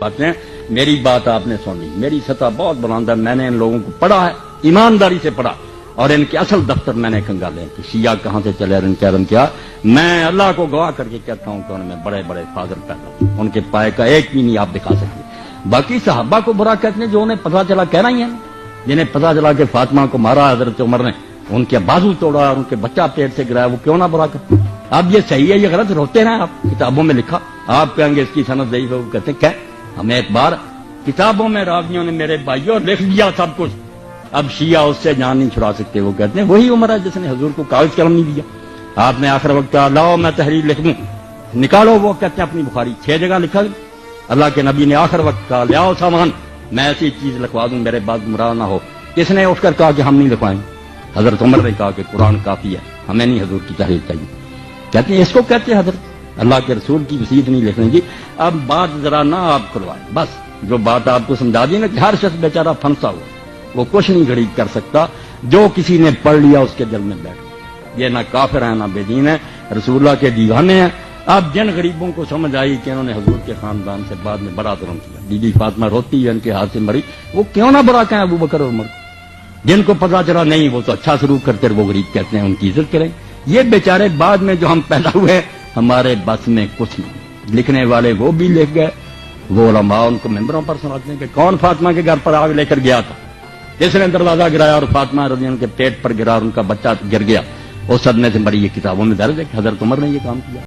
باتیں۔ ہیں میری بات آپ نے سنی میری سطح بہت بلند ہے۔ میں نے ان لوگوں کو پڑھا ہے۔ ایمانداری سے پڑھا۔ اور ان کے اصل دفتر میں نے کنگالے ہیں کہ شیعہ کہاں سے چلے اور ان کے کیا۔ میں اللہ کو گواہ کر کے کہتا ہوں کہ ان میں بڑے بڑے فاضل پیدا ان کے پائے کا ایک بھی نہیں آپ دکھا سکتے۔ باقی صحابہ کو برا کہتے ہیں جو انہیں پتا چلا کہنا ہی ہے جنہیں پتا چلا کہ فاطمہ کو مارا حضرت عمر نے۔ ان کے بازو توڑا اور ان کے بچہ پیٹ سے گرایا۔ وہ کیوں نہ برا کرتے؟ اب یہ صحیح ہے، یہ غلط روتے ہیں آپ۔ کتابوں میں لکھا۔ آپ کہیں گے اس کی صنعت ضعیف ہے، وہ کہتے ہیں کیا ہمیں ایک بار کتابوں میں راویوں نے میرے بھائیوں لکھ دیا سب کچھ۔ اب شیعہ اس سے جان نہیں چھڑا سکتے، وہ کہتے ہیں، وہی عمر ہے جس نے حضور کو کاغذ قلم نہیں دیا۔ آپ نے آخر وقت کہا، لاؤ میں تحریر لکھ دوں۔ نکالو، وہ کہتے ہیں، اپنی بخاری چھ جگہ لکھا۔ اللہ کے نبی نے آخر وقت کہا لیاؤ سامان، میں ایسی چیز لکھوا دوں، میرے بعد گمراہ نہ ہو۔ کس نے اٹھ کر کہا کہ ہم نہیں لکھوائیں؟ حضرت عمر نے کہا کہ قرآن کافی ہے، ہمیں نہیں حضور کی تحریر چاہیے۔ کہتے ہیں، اس کو کہتے ہیں حضرت اللہ کے رسول کی وسیعت نہیں لکھنے کی۔ اب بات ذرا نہ آپ کھلوائیں بس۔ جو بات آپ کو سمجھا دی نا کہ ہر شخص بیچارہ پھنسا ہوا، وہ کچھ نہیں غریب کر سکتا۔ جو کسی نے پڑھ لیا، اس کے دل میں بیٹھ۔ یہ نہ کافر ہے نہ بے دین ہے رسول اللہ کے دیوانے ہیں۔ اب جن غریبوں کو سمجھ آئی کہ انہوں نے حضور کے خاندان سے بعد میں بڑا ظلم کیا، بی بی فاطمہ روتی ہے ان کے ہاتھ سے مری، وہ کیوں نہ برا کہیں ابو بکر اور عمر؟ جن کو پتا چلا نہیں، وہ تو اچھا سلوک کرتے وہ غریب کہتے ہیں، ان کی عزت کریں۔ یہ بیچارے بعد میں جو ہم پیدا ہوئے ہمارے بس میں کچھ نہیں لکھنے والے وہ بھی لکھ گئے۔ وہ علماء ان کو ممبروں پر سناتے ہیں کہ کون فاطمہ کے گھر پر آگ لے کر گیا تھا؟ جس نے دروازہ گرایا اور فاطمہ رضی اللہ کے پیٹ پر گرا اور ان کا بچہ گر گیا۔ اس صدمے سے مری یہ کتابوں میں درج ہے کہ حضرت عمر نے یہ کام کیا۔